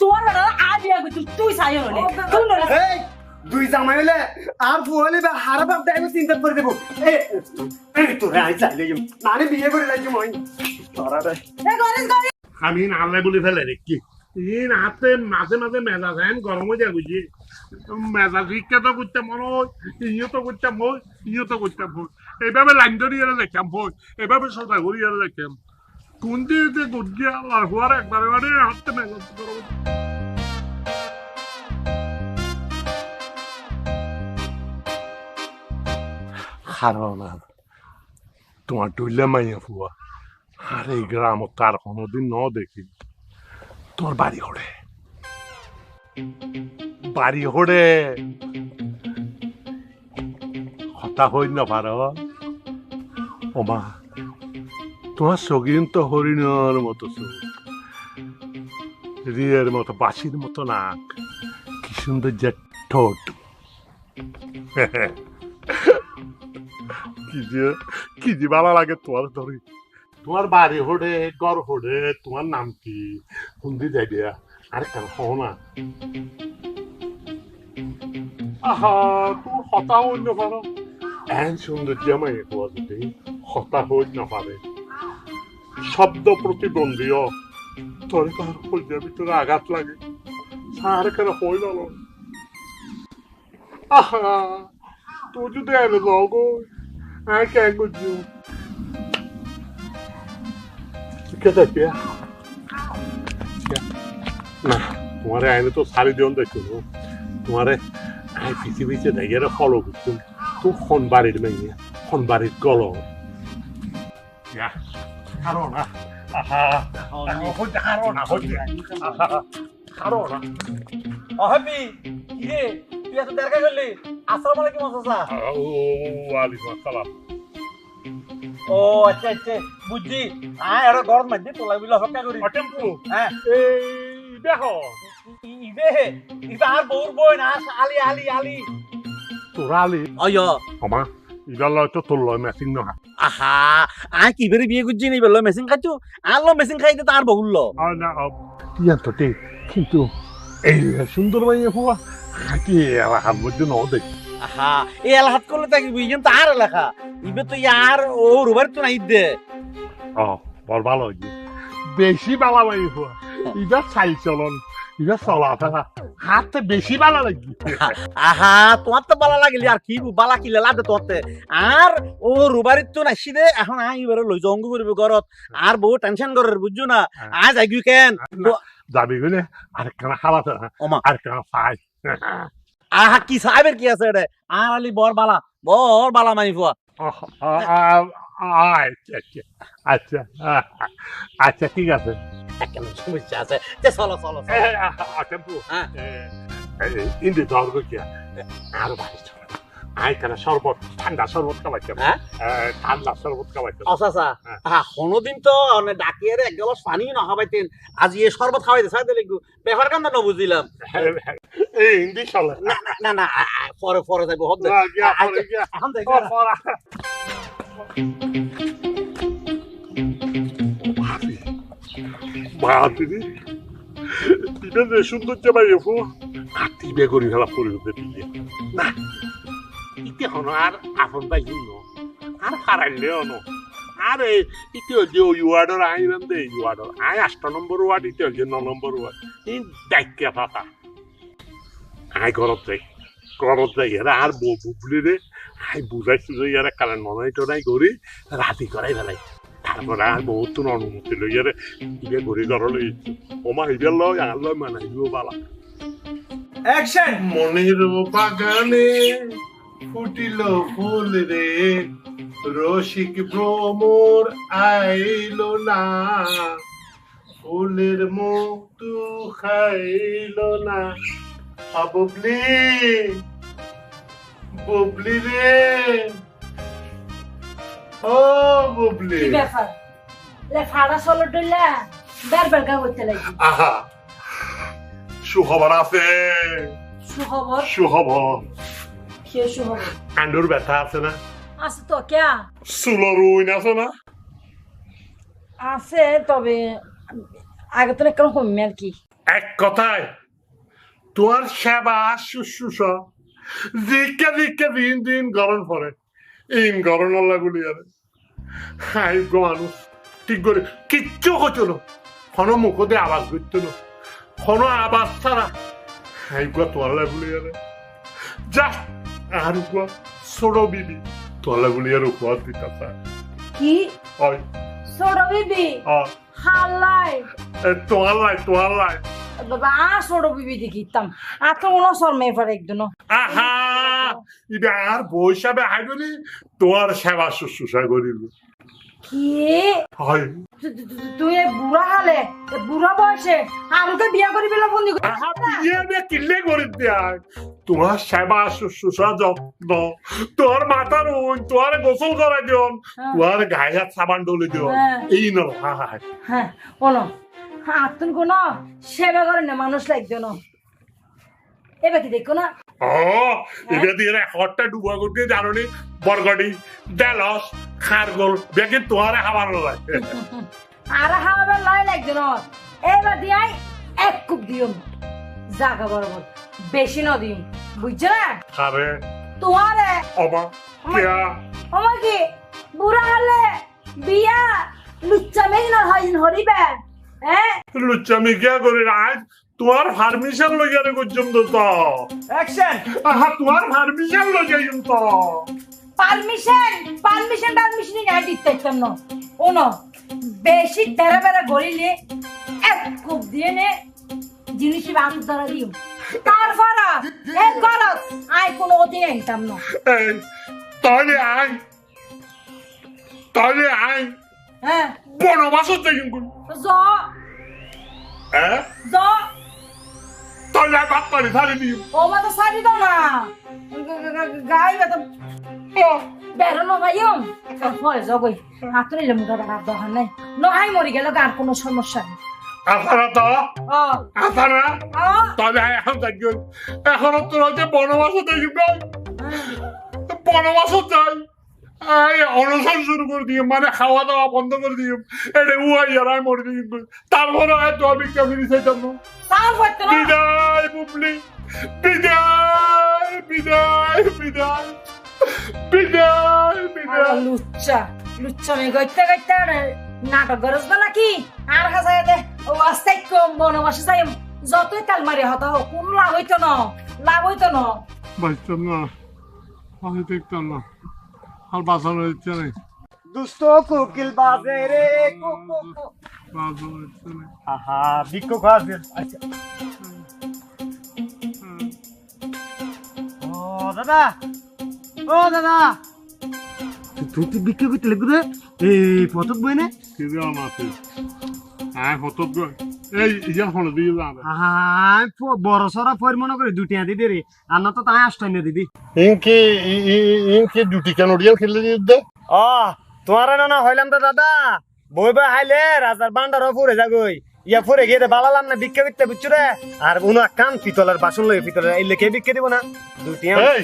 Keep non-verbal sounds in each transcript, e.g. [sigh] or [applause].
তোর বেটা বিয়া করছিস তুই চাই হলে তুই দুই জামাই হলে আর ফুয়ালে বা হারা বাপ দেয় চিন্তা করে দেবো। তোরে আই চাইলে নানি বিয়ে করে লাগি মই তোরা রে এ গণেশ গণেশ। আমি নালে বলে ফেলে দেখি ইন হাতে মাঝে মাঝে মেজাজ হ্যান গরম হয়ে যায় বুঝি মেজাজ শিক্ষা তো করতাম মনে হয় তো করতাম হয় ইয়ে তো করতাম হয় এইভাবে লাইন ধরিয়ে দেখতাম হয় এভাবে সোজা ঘুরিয়ে দেখতাম দিকে গুজিয়া আল্লাহ একবারে বারে হাতে মেজাজ গরম না। তোমার টুইলে মাইয়া ফুয়া। আর এই গ্রাম তার কোনোদিন ন দেখি। তোর বাড়ি হড়ে। বাড়ি হড়ে। হতা হই না পারো ওমা তোমার সগিন তো হরিণের মতো রিয়ের মতো বাসির মতো নাক। কি সুন্দর যে ঠোঁট। কি যে কি যে ভালো লাগে তোমার ধরি। তোমার বাড়ি হোড়ে ঘর হোড়ে তোমার নাম কি? হুন্দি যাই দিয়া আর কেন হও না। আহা, তুমি হতা হইন পারো। এন সুন্দর জামাই হওয়া যদি হতা হইন পারে। শব্দ প্রতিবন্ধীও তোর তার হইয়া ভিতরে আঘাত লাগে। সার কেন হই ভালো আহা তুই যদি এনে যাও আর ¿Qué te queda? না, তোমারে আইনে তো সারি দিন দেখছ তোমারে আই পিছিয়ে দেখে ফলো করছ। তুই খন বাড়ির মেয়ে খন বাড়ির গল আহা হইতে হারো না হইতে আহা অহাবি কিরে তুই এত দেখা করলি? আসসালামু আলাইকুম চাচা। ও আলাইকুম আসসালাম। ও আচ্ছা আচ্ছা। বুঝছি। হ্যাঁ এটা গরম মাঝে তোলা বিলা হত্যা করি। অটেম্পু হ্যাঁ। এই দেখো। ই- ইবে ইবে আর বউর বই না আলি আলি আলি। তোরা আলি। অয় আমা ইদাল লয় তো তোর লয় ম্যাচিং নহয় আহা আয় কি বেরে বিয়ে করছি নি বেলো মেশিন খাচ্ছু আর লো মেশিন খাইতে তার বহুল আর না ইয়ান তো ঠিক কিন্তু এই সুন্দর মাইয়া ফুয়া কি এলাকার মধ্যে ন দেখি আহা এই এলাহাত করলে তাকে বুঝছেন তার এলাকা। ইবে তো ইয়ার ও রুবার তো নাই দে। ও বড় ভালো বেশি বালা মাই ফুয়া ইটা চাই চলন ইটা চলা থাকা। হাতে বেশি বালা লাগি আহা তোমার তো বালা লাগিলি আর কি বালা কি লাভ দে তোতে। আর ও রুবারিত তো নাসি দে এখন আই এবারে লই জঙ্গ করবি ঘরত আর বহু টেনশন করে বুঝছ না? আজ আইগু কেন? যাবি গেলে আরেকখানা খালাতে ওমা। আরেকখানা পাই আহা কি সাহেবের কি আছে রে আর আলি বর বালা বর বালা মাই ফুয়া আচ্ছা আচ্ছা আচ্ছা ঠিক আছে। কেন সমস্যা আছে? যে চলো চলো চলো। টেম্পু। হ্যাঁ। ইন্দি দর্গ কিয়া আর বাড়ি চলো। আই কেন শরবত ঠান্ডা শরবত হ্যাঁ? ঠান্ডা শরবত খাওয়াইতে আচ্ছা হ্যাঁ। আহা কোনোদিন তো অনে ডাকিয়ে এক গ্লাস পানি না খাওয়াইতেন আজ এ শরবত খাওয়াইতে চাইতে লিখু ব্যাপার কেন না বুঝিলাম এই হিন্দি চলে। না না না পরে পরে যাইব হদ গিয়া, গিয়া। এখন যাইব ভাবি রে। ইটা যে সুন্দর জামাই এফু হাতি বেগুনি ফেলা পরিবর্তে দিয়ে। না, ইতে হন আর আপন ভাই হিন্ন আর হারাইলে হন। আরে, ইতে যে ওয়ার্ডর আইলাম দে ওয়ার্ডর আই আষ্ট নম্বর ওয়ার্ড, ইতে হল যে ন নম্বর ওয়ার্ড। এই ডাইকে ফাঁকা আই ঘরত যাই ঘরত যাই, এরা আর বউ বুবলি রে, আই বুঝাইছি যে ইয়ারে কারণ মনে হয় নাই করি রাতি করাই ফেলাই। তারপরে আর বহুত অনুমতি লই ইয়ারে ইবে ঘুরি ঘর লই ওমা ইবে লয় আর লয় মানাইব বালা অ্যাকশন মনের বাগানে ফুটিল ফুল রে রসিক ভ্রমর আইলো না। ফুলের মুক্তু খাইলো না। আ বুবলি! বুবলি রে ও বুবলি। কি ব্যাপার? লে ফাড়া চলো ডইলা বের বের গা করতে লাগি আহা সুখবর আছে? সুখবর? সুখবর। কে সুখবর? আন্ডুর ব্যথা আছে না? আছে তো কে চুলোর রুইন আছে না? আছে তবে আগে তো একটা কমে আর কি। এক কথায় তোমার সেবা শুশ্রূষা। দিকে দিকে দিন দিন গরম পড়ে। ইন গরম গুলি আরে। হাই গো মানুষ ঠিক করে কিচ্ছু হতো না। কোনো মুখ দিয়ে আওয়াজ করতো না। কোনো আওয়াজ ছাড়া। হাই গো তোয়ালা গুলি আরে। যা আর গো ছোড়ো বিবি। তোয়ালা গুলি আর উপহার দিতে কি? হয়। ছোট বিবি? হাল্লাই। তোয়ালাই তোয়ালাই বাবা আ বিবি দেখিতাম আর তো শর্মে পারে একদিন। আহা! এটা আর বৈশাবে আইবনি তোমার সেবা শুশ্রূষা কি? হয়। তুই বুড়া হালে বুড়া বয়সে আমাকে বিয়া করি পেলে বন্দি করে আহা বিয়ে দিয়ে কিল্লে করে দেয় তোমার সেবা শুশ্রূষা যত্ন তোর মাথার উন তোমার গোসল করা দিন তোমার গায়ে হাত সাবান ডলে দিন হ্যাঁ। এই ন হায় হ্যাঁ কোনো আতুন কোনো সেবা করে না মানুষ লাগবে না এবার কি দেখো না। দিয়ে হটটা ডুবা করতে জানো নি বরগডি দেলস খারগোল বেগে তোমার খাবার লাগে আর হাওয়া লাই লাগবে না এবার দিয়াই এক কুপ দিও। জাগা বরাবর বেশি না দিও। বুঝছ না? খারে তোমারে অবা কেয়া? আমার কি? বুড়া হলে বিয়া লুচ্চা না হয় হরিবে লুচ্চামি কিয়া করি আজ তোমার পারমিশন লইয়া রে পর্যন্ত তো অ্যাকশন আহা তোমার পারমিশন লইয়া তো। পারমিশন পারমিশন পারমিশন নাই দিতে ইচ্ছাম না। ওনো বেশি বেড়া গড়িলে এক কুপ দিয়ে নে জিনিস বাত ধরা দিও। তারপর এই আই কোনো অধীনে আনতাম না। তাহলে আই তাহলে আই হ্যাঁ। বনবাসত যাই করি জ। হ্যাঁ? জ। তাহলে আর বাপ পারি ছাড়ি দিও ও মা তো সারি দাও না। গাই তো বেরোনো ভাইও পরে জগই হাত নিলে মুখা দেখার নাই। নহাই মরি গেল গার কোনো সমস্যা নেই। আসারা তো? আসারা তাহলে এখন যাই এখন তোর হচ্ছে বনবাসত যাই। বনবাসত যাই। আই অনশন শুরু করে দিও মানে খাওয়া দাওয়া বন্ধ করে দিও এটা উহাই আর মরে দিই তারপরে আর তো আমি কেমন চাইতাম বিদায় বুবলি। বিদায় বিদায় বিদায়। বিদায় আরে বিদায় লুচ্চা লুচ্চা আমি গইতে গইতে নাটক গরজ না নাকি আর হাসায় দে ও আস্তে কম বনবাসে যাই যতই তাল মারি হতা হোক কোন লাভ হইতো না লাভ হইতো না। বাঁচতাম না আমি দেখতাম না। আর বাঁচানো ইচ্ছে নেই দুষ্ট কোকিল বাজে রে। বাঁচানো আহা বিক্ষ খাওয়া আচ্ছা। ও দাদা। ও দাদা। তুই তুই বিক্রি করতে লাগবে এই পথত বই নে কি মাসে হ্যাঁ হতো এই ইয়া ফোন দিয়ে যাবে আহা বড় সরা পরিমাণ করে দুটিয়া দিদি রে আর না তো তাই আষ্টই না দিদি ইনকে ইনকে ডিউটি কেন রিয়াল খেলে দিয়ে দে? ও তোমার না না হইলাম তো দাদা। বই বই হাইলে রাজার বান্ডার ফুরে যাগই ইয়া ফুরে গিয়ে বালালাম না বিক্রি করতে বুঝছ রে। আর উনো কান পিতলের বাসন লই পিতলের এই লেখে বিক্রি দিব না? দুটিয়া এই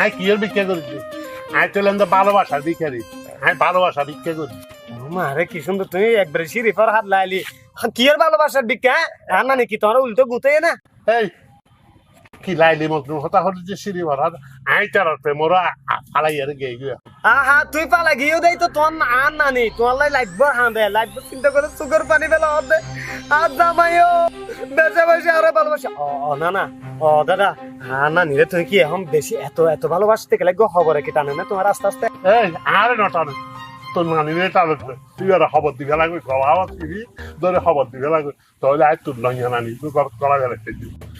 আই কি এর ভিক্ষা করেছি আই চলেন তো ভালোবাসা ভিক্ষা দিই আই ভালোবাসা ভিক্ষা করি। মারে কি সুন্দর তুমি একবারে শিরিফার হাত লাইলি কি আর ভালোবাসার বিক্কা আর না নাকি তোমার উল্টো গুতে না? এই কি লাইলি মতন হতা হতে যে সিঁড়ি ভরা আই তার প্রেমরা ফালাই আর গে গিয়া। আহা তুই পালা গিয়েও দেই তো আর নানি তোমার লাই লাগবো হ্যাঁ দে লাগবো চিন্তা করে সুগার পানি বেলা আর জামাইও বেঁচে বসে আরও ভালোবাসে। ও না না ও দাদা হ্যাঁ নানি রে তুই কি এখন বেশি এত এত ভালোবাসতে গেলে গো খবরে কি টানে না তোমার আস্তে আস্তে? এই আরে নটান। তোর নানি রে টানো তুই আর খবর দিবে লাগবে খবর দিবি ধরে খবর দিবে লাগবে। তাহলে আজ তোর নয় নানি তুই করা গেলে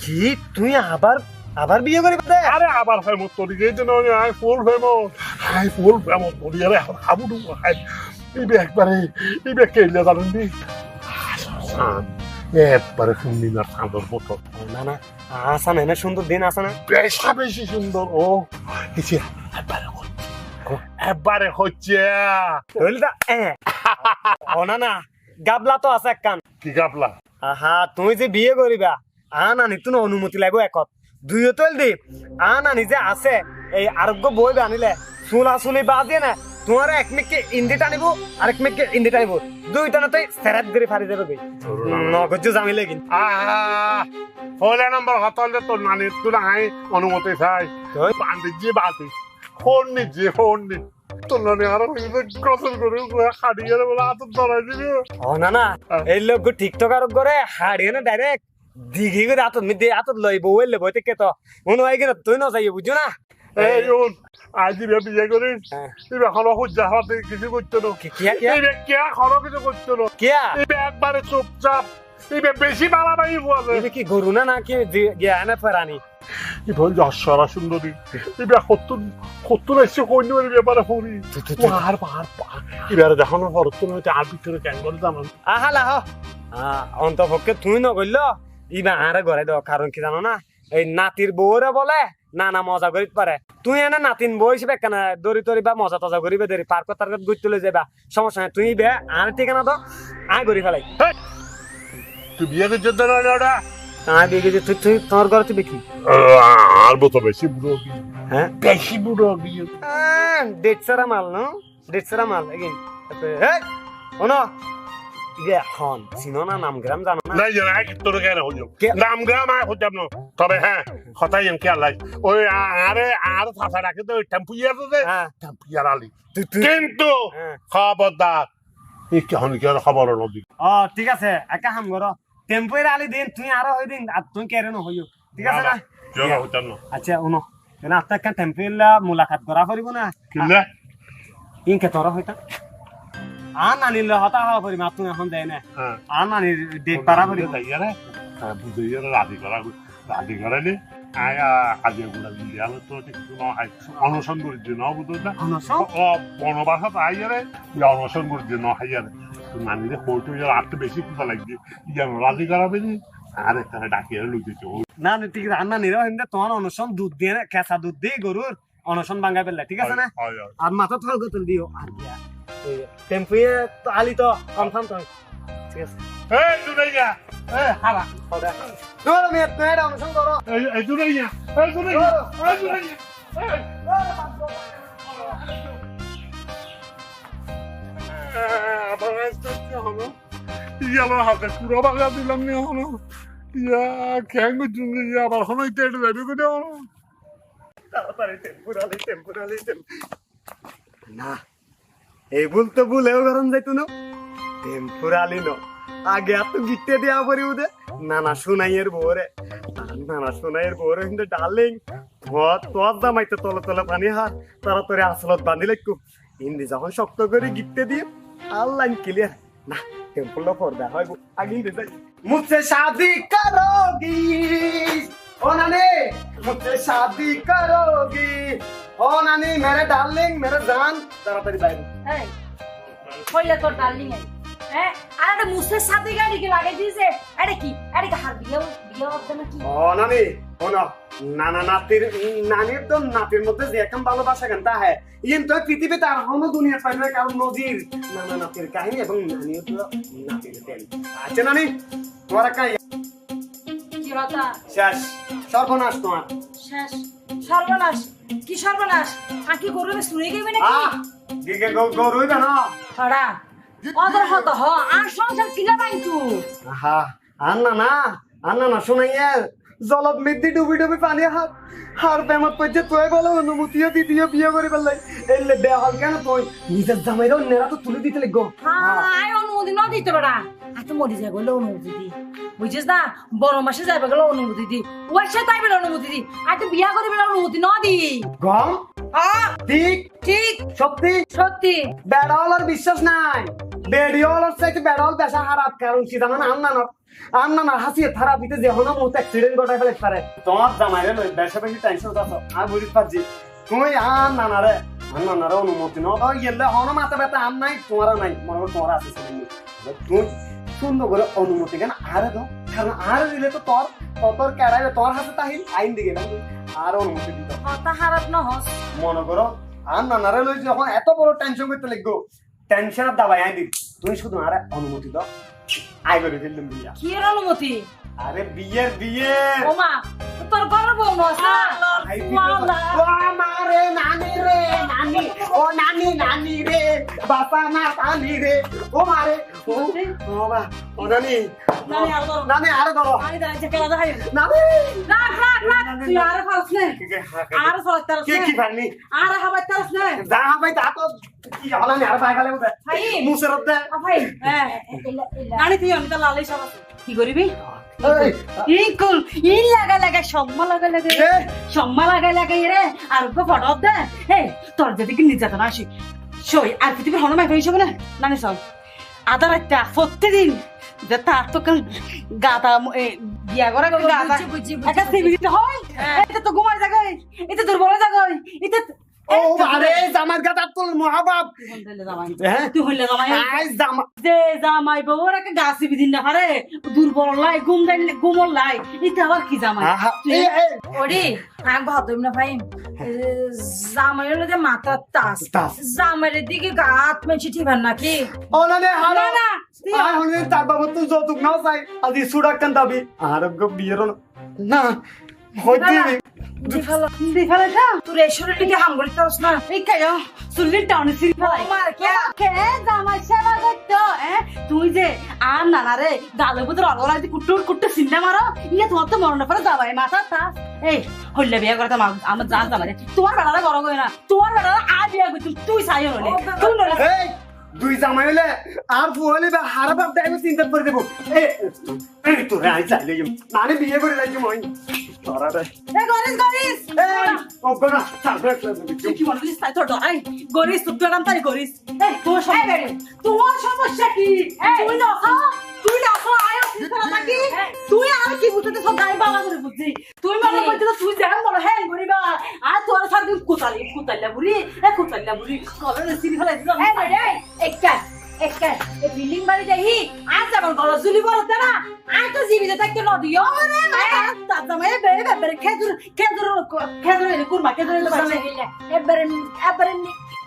কি? তুই আবার আবার বিয়ে করি আরে আবার ফেমো তোর গেই তো নয় আই ফুল ফেমো আই ফুল ফেমো তোর আরে হাবু ডু আই ইবে একবারে ইবে কেলে জানেন দি একবারে শুনবি না চাঁদর মতো না না আসা না সুন্দর দিন আসা না? বেশা বেশি সুন্দর ও। কিছু একবারে একবারে হচ্ছে। হইলে এ। [laughs] না গাবলা তো আছে এক কান কি গাপলা আহা তুমি যে বিয়ে করিবা আ নানি তুমি অনুমতি লাগবে একত দুইও তৈল দি আ নানি যে আছে এই আরোগ্য বই আনিলে চুলা চুলি বাদ দিয়ে না তোমার এক মেঘকে ইন্দি টানিব আরেক মেঘকে ইন্দি টানিব। দুইটা না তুই সেরাত করে ফারি দেবে গই নগজ জামিলে কিন্তু আহ হলে নাম্বার হতলে তোর নানি তুই আই অনুমতি চাই। ওই। বান্ধি যে বাতি ফোন নি যে ফোন নি তোর নানি আরও কসল করে হারিয়ে বলে হাত ধরাই দিবি? ও না না এই লোক টিকটক আর করে হাড়িয়ে না ডাইরেক্ট দিঘি করে আতত মিদে আতত লই বই লে বইতে কে তো মনে হয় কিনা তুই না যাই বুঝছ না এই ওন আজ দিবে বিয়ে করিস। এবার হুজ্জা হাতে কিছু না? কি- কে কিছু না? একবারে চুপচাপ বেশি বাড়াবাড়ি বলে কি গরু না না কি গিয়া না ফেরানি 이번 আর ভিতরে কেন জানো তুই ন কইল ইবা ঘরে দাও কারণ কি জানো না? এই নাতির বউরে বলে না না মজা করিত পারে। তুই এনে নাতিন বউ হিসেবে কেন দড়ি তরি বা মজা তজা করিবে দেরি? পার্ক তার্কত গুজ তুলে যাবা সমস্যা নাই তুই বে আর ঠিকানা দাও আয় করি ফেলাই। তুই বিয়ে করছিস না? তুই তুই তোর ঘরে তুই কি আর বেশি বুড়ো হ্যাঁ? বেশি বুড়ো বিয়ে ডেট মাল নো? মাল এগিন হেই ওনো ইয়ে হন চিনো না নাম গ্রাম জানো না? না জানা তোর কেন হইল? কে- নাম গ্রাম আয় হইতাম না। তবে হ্যাঁ কথাই ওই আরে আর থাসা রাখে তো হ্যাঁ। আলি। কিন্তু খবরদার এই কেহন কি খবর নদী ও ঠিক আছে একা হাম করো টেম্পোয়ের আলি দিন তুই আরও হই দিন আর তুই কেরেন না হইও ঠিক আছে না আচ্ছা উনো কেন আপনার কেন টেম্পোয়ের মুলাকাত করা করিব না? ইন ইনকে তোরা হইতা আর নানি হতা হওয়া আর তুই এখন দেয় না? আর নানির ডেট পারা ইয়ারে রাজি করা রাজি করালে কাজে গুলা দিলে আমি তো কিছু অনশন করে দিয়ে নাও বুঝো না। ও বনবাসা তাই ইয়ারে অনশন করে দিয়ে নাও হাইয়ারে তো নানিরে হইতো ইয়ার আটটা বেশি কুতা লাগবে ইয়ার রাজি করাবে নি? আর একটা ডাকিয়ে দিতে না না, ঠিক আর নানির হিন্দে তোমার অনশন দুধ দিয়ে না, কেঁচা দুধ দিয়ে গরুর অনশন ভাঙ্গা পেলে ঠিক আছে না? আর মাথা থল গতল দিও। আর দিয়া টেম্পোয়ে তো আলি তো কনফার্ম তো ঠিক আছে। এই দুনাইয়া এই হারা। হাতে পুরো বাগা দিলাম নি হলো। ইয়া কেন জুঙ্গি ইয়া আবার হনো ইতে যাবি কোনে হলো। তাড়াতাড়ি টেম্পোরালি টেম্পোরালি না এই ভুল তো ভুলেও গরম যাইতো না। টেম্পোরালি ন আগে এত গিট্টে দেওয়া পরে উদে নানা সোনাইয়ের ভোরে নানা সোনাইয়ের ভোরে কিন্তু ডালিং তোর দামাইতে তলে তলে পানি হার তারা তোরে আসলত বাঁধি লাগকু হিন্দি যখন শক্ত করে গিট্টে দিয়ে আর লাইন ক্লিয়ার না টেম্পল পর্দা হয় আগে হিন্দি যাই। মুঝে শাদি করোগি ও নানি শাদি করোগি ও মেরে ডালিং মেরে জান। তাড়াতাড়ি বাইরে। হ্যাঁ কইলে তোর ডার্লিং হ্যাঁ আর একটা মুসের সাথে গাড়ি লাগাই দিয়েছে? এটা কি? এটা কি হার বিয়ে বিয়ে হচ্ছে না কি ও নানি ও না নানা নাতির নানির তো নাতির মধ্যে যে একদম ভালোবাসা গান তা হ্যাঁ। ইন তো পৃথিবীতে আর কোনো দুনিয়া পাই না কারণ নজির নানা নাতির কাহিনী এবং নানিও তো নাতির প্রেম। আচ্ছা নানি তোমার একটা কি শেষ। সর্বনাশ তোমার। শেষ। সর্বনাশ? কি সর্বনাশ? আর কি করবে শুনে গেবে নাকি গরুই না হড়া অদর হত হ আর সংসার ছিল নাই আহা আন্না না আন্না না শোনাইয়া জলত মৃদ্ধি ডুবি ডুবি পানি হাত হার প্রেমত পড়ছে তুই বলো অনুমতিও দিদিও বিয়ে করে ফেললাই এলে দেয়া হল কেন তুই? নিজের জামাইরও নেরা তো তুলে দিতে লাগবো হাই অনুমতি ন দিতে পারা আর তো মরি যায় বলে অনুমতি দি। বুঝছিস না? বড় মাসে যাবে গেলে অনুমতি দি। ওর সাথে আইবে অনুমতি দি। আর তো বিয়া করিবে না অনুমতি ন দি। গম? হ্যাঁ ঠিক? ঠিক। সত্যি? সত্যি। বেড়াওয়ালার বিশ্বাস নাই। বেড়িওয়ালার চাইতে বেড়াওয়াল বেশা খারাপ কারণ না আন্না না আন্না না হাসিয়ে থারাপিতে যে হনো মতো অ্যাক্সিডেন্ট ঘটাই ফেলে পারে তোমার জামাইরে লই বেশা বেশি টেনশন আছে। আর বুঝতে পারছি তুই আন না না রে আন না না রে অনুমতি ন তো গেলে হনো মাথা ব্যথা আন নাই তোমার নাই। মনে করো তোমার আছে সেদিন। তুই সুন্দর করে অনুমতি কেন? আরে দাও কারণ আর দিলে তো তোর তোর কেড়াই তোর হাতে তাহিল আইন দিকে না আর অনুমতি দিত কথা খারাপ ন হস। মনে করো আর নানারে লই যখন এত বড় টেনশন করতে লাগবো টেনশনের দাবাই আই দিন তুমি শুধু আরে অনুমতি দাও। আই করে ফেললাম বিয়া। কি এর অনুমতি? আরে বিয়ের বিয়ে। ওমা তোর ঘরের বউ নসা ও মারে নানি রে নানি ও নানি নানি রে বাবা না নানি রে। ও মারে ও বাবা ও নানি। নানি আর ধরো। নানি আরে ধরো আমি দাঁড়িয়ে খেলা দেখাই নানি। রাখ রাখ রাখ। তুই আর ফালস নে। আর ফলত তারস কে কি নে ভানি আর হাবাই তারস নে। যা ভাই তা তো কি হলা নি? আর ভাই গালে ভাই। মুসরত দে ভাই হ্যাঁ। নানি তুই আমি লালাই সব কি করিবি? এই। ই কুল ই লাগা লাগা সম্মা লাগা লাগা। সম্মা লাগা লাগা রে। আর গো ফটো দে। হে তোর যদি কি নির্যাতন আসি। সই আর পৃথিবীর হনমাই হইছে বলে। নানি সব আদা রাত্তা প্রত্যেকদিন যে তার তো গাদা বিয়া করা গাদা। একটা সিবি দিতে হয়। এটা তো ঘুমাই জাগাই এটা দুর্বল জাগাই এটা ও আরে জামার গাদা তুল মহাবাব হ্যাঁ? তুই হইলে জামাই। আই জামা যে জামাই বউর একটা গাছি বিদিন না পারে। দুর্বল লাই ঘুম দেন ঘুমল লাই। এটা আবার কি জামাই? ওরে আমি ভাবতাম না ভাই। জামাইয়ের লোকে মাথার তাস তাস। জামাইয়ের দিকে গাত মেছি ঠিবার নাকি? ও হারা। না না তুই আর হলে তার বাবা তুই যৌতুক নাও চাই। আজি সুরাক কান দাবি। আর বিয়ের না করে তুই যে আর নানা রে গালে বুতর অলরা দি কুট্টুর কুট্টু সিন্না মারো ইয়া তোমার তো মরণ পরে যাবাই মাথা তা এই হইলে বিয়া করতে আমার জান জামাই তোমার বেড়ারা গরম হয় না। তোমার বেড়ারা আ বিয়া করতে তুই চাই হলে। তুই দুই জামাই হলে আর বউ হলে বা হারা বাপ দেয় চিন্তা করে দেবো তোরে আই চাইলে নানি বিয়ে করে লাগি মই তোরা রে এ গরিস গরিস এই অগনা তারপরে তুই কি করিস তাই তোর ডরাই গরিস তুই তোর তাই গরিস এই তোমার সমস্যা তোমার সমস্যা কি? তুই না খা তুই না খা আয় তুই নাকি তুই আর কি বুঝতে সব গাই বাবা করে বুঝছি? তুই মনে করছিস তুই যেন বড় হ্যাঁ গরিবা আর তোর সাথে কুতালি কুতাল্লা বুড়ি এ কুতাল্লা বুড়ি। কবে সিরি ফেলাই দিলাম এই রে একটা একটা এই বিল্ডিং বাড়ি যাই আজ আমার গলা জুলি বলতে না আজ তো জীবিত থাকতে নদী ওরে তার জামাই বেরে বেরে খেজুর খেজুর খেজুর কুরমা খেজুর এবারে এবারে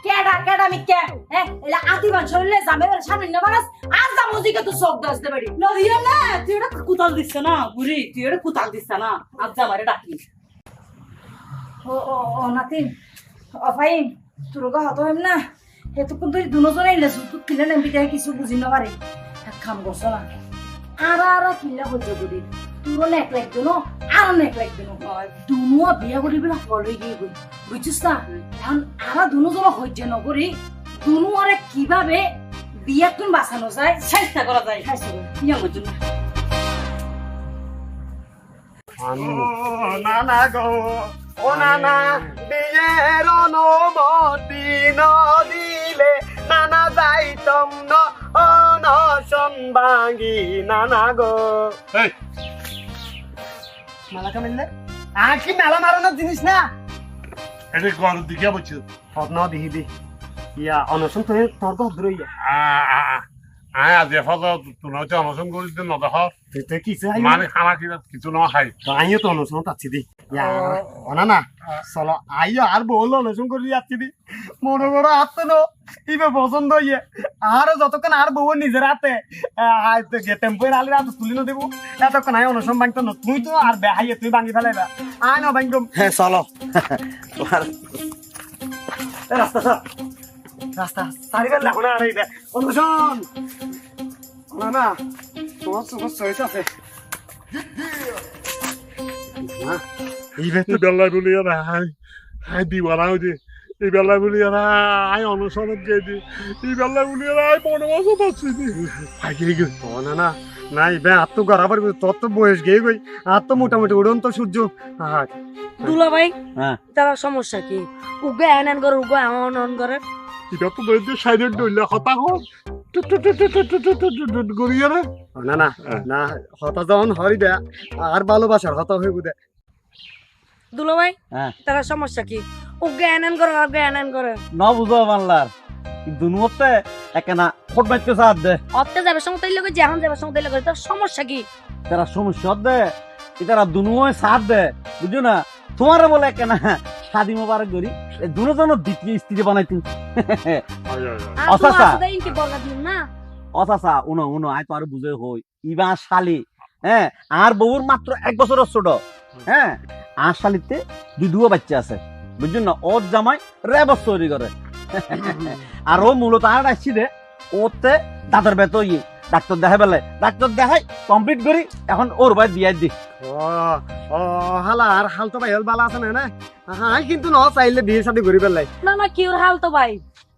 কেডা কেডা আমি কে হ্যাঁ এলা আদিবান শরীরে জামে বেরে সামনে না বানাস আজ যা মুজিকে তো সব দস দে বাড়ি নদীও না তুই এটা কুতাল দিছ না বুড়ি তুই এটা কুতাল দিছ না আজ জামারে ডাকি ও ও ও নাতিন অফাইন তোর গা হতো হেম না হেতুকুন তুই দুজনে ইলে সুতু কিলে বিটাই কিছু বুঝি না পারে এক কাম করছ না আরা আরা কিল্লা হইতে করি তোর নেক লাগবে ন আর নেক লাগবে ন দুনুয়া বিয়া করি বেলা হয়ে গিয়ে গই বুঝছিস না এখন আরা দুজন সহ্য নকরি দুনুয়ারে কীভাবে বিয়া তুমি বাঁচানো যায়? চেষ্টা করা যায়। নিয়মের জন্য না না গো ও না না বিয়ের অনুমতি নদিলে নানা যাইতম ন অনশন ভাঙি নানা গো। মেলা কামিলে আর কি মেলা মারানোর জিনিস না? এটা ঘরের দিকে বলছি? স্বপ্ন দিহি দি ইয়া অনশন তো তোর তো ধরে ইয়া আয় আজ এফাল তোমরা হচ্ছে অনশন করি দিন নদেখ তুই কি মানে খানা কিনা কিছু না খাই আইও তো অনশন পাচ্ছি দি অনা না। চলো আইও আর বহু অনশন করে যাচ্ছি দি মনে করো হাতে নো ইবে পছন্দ ইয়ে। আর যতক্ষণ আর বউ নিজের হাতে টেম্পোর আলি রাত তুলি না দেবো এতক্ষণ আই অনশন ভাঙতো না তুই তো আর বেহাইয়ে তুই ভাঙি ফেলাইবা। আয় না ভাঙম হ্যাঁ চলো। রাস্তা রাস্তা সারিবার লাগো না। আর এইটা অনুসন না না তোমার সুখ সহিত আছে। এই বেলায় বলি আর হাই হাই দিবানা হইছে এই বেলায় বলি আর আই অনশনত গিয়ে দি এই বেলায় বলি আর আই বনবাস পাচ্ছি হাই গিয়ে না না না ইবে আর তো গড়া পারবি তোর তো বয়স গিয়ে গই আর তো মোটামুটি উড়ন্ত সূর্য। আর দুলা ভাই হ্যাঁ। তারা সমস্যা কি? উগে এন এন করে উগে এমন অন করে এটা তো সাইডের ডইলে হতা হল রে না না না হতা যখন হরি দে আর ভালোবাসার হতা হয়ে বুদে দুলা ভাই হ্যাঁ। তারা সমস্যা কি এন এন করে এন এন করে ন বুঝো বাংলার কিন্তু নুতে একেনা ফোট মারতে সাথ দে অত্তে যাবে সঙ্গে যে এখন যাবে সঙ্গে তাইলে তার সমস্যা কি তারা সমস্যা দে তারা দুনুয় সাথ দে বুঝছ না তোমার বলে একেনা শাদি মোবারক দ্বিতীয় স্ত্রী না। অথাসা উনো উনো আয় তো আর বুঝে হই। ইবা শালি হ্যাঁ আর বউর মাত্র এক বছরের ছোট হ্যাঁ আর শালিতে দুই দুও বাচ্চা আছে বুঝছেন না? ওর জামাই রেবস তৈরি করে। [laughs] আর ও মূলত আর আসছি রে ওতে দাঁতের বেত ইয়ে। ডাক্তার দেখাই পেলে ডাক্তার দেখাই কমপ্লিট করি এখন ওর ভাই দিয়ে দি। ও হালা আর হাল তো ভাই হল বালা আছে না না? হ্যাঁ কিন্তু ন চাইলে বিয়ে শাদি করি পেলাই না না কিউর হাল তো ভাই?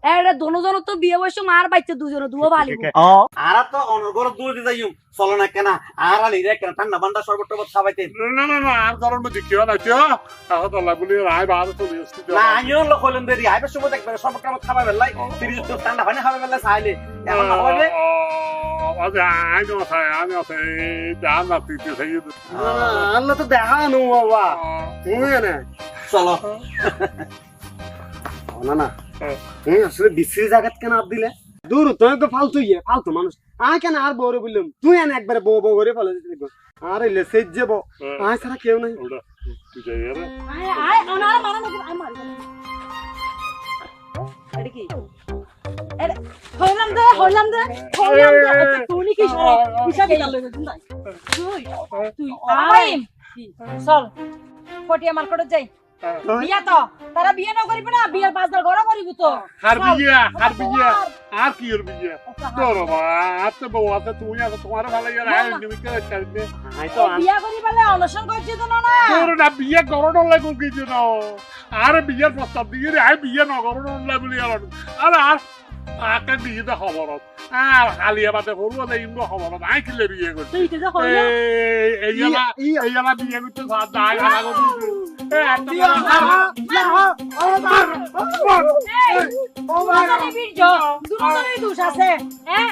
এটা দোনোজনের তো বিয়ে বয়স মার বাচ্চা দুজনে দুও ভালো ও আর তো অনর্গর দূর দি যাইম চলো না কেনা। আর আলি রে কেনা ঠান্ডা বান্ডা সর্বত টর্বত খাবাইতে না না না আর গরম মধ্যে কেউ না তো লাগবলি রায় বাহাদুর চলে এসছি না আমিও লোক দেরি আইবে সময় দেখবে সর্বত টর্বত খাবাই বেলাই তিরিশ তো ঠান্ডা পানি খাবাই বেলাই চাইলে। এখন না আজ আমি আছে আমি আছে জান না তুই তুই সেই আল্লাহ তো দেখা নো বাবা তুমি না চলো ও না না হ্যাঁ আসলে বিশ্রী জায়গাত কেন আর দিলে দূর তুই তো ফালতু ইয়ে ফালতু মানুষ আয় কেন আর বউরে বললাম তুই এনে একবারে বউ বউ করে ফেলে আর এলে সেজ যাব আয় ছাড়া কেউ নাই আয় আয় আনার মারা নাকি আয় মারি এটা কি এটা হইলাম দে হইলাম দে হইলাম দে। আচ্ছা তুমি কি শোনো হিসাব কি লাগবে তুই তুই আয়। চল ফটিয়া মার্কেটে যাই। বিয়া তো তারা বিয়ে না করিবে না বিয়ের পাঁচ দল করিব তো। আর। বিয়ে আর বিয়ে। আর কি এর বিয়ে? তোর বাবা আর বউ আছে তুমি আছে তোমার ভালো ইয়ার নিমিকে চাইবে আয় তো তো বিয়া করি অনশন করছি তো না না। তোর না বিয়ে করণ লাগো না আর বিয়ের প্রস্তাব দিয়ে আয় বিয়ে নগরণ লাগে বলি আর আর আকে বিয়ে দে খবরত আর হালিয়া বাদে করব না ইমো খবরত আই কিলে বিয়ে করছি এইলা ই- এইলা বিয়ে করতে দাই লাগো এ এত ইয়া, ইয়া, ইয়া, ও মার, ও মার। এই দুজনে বীর্য দুজনেরই দোষ আছে হ্যাঁ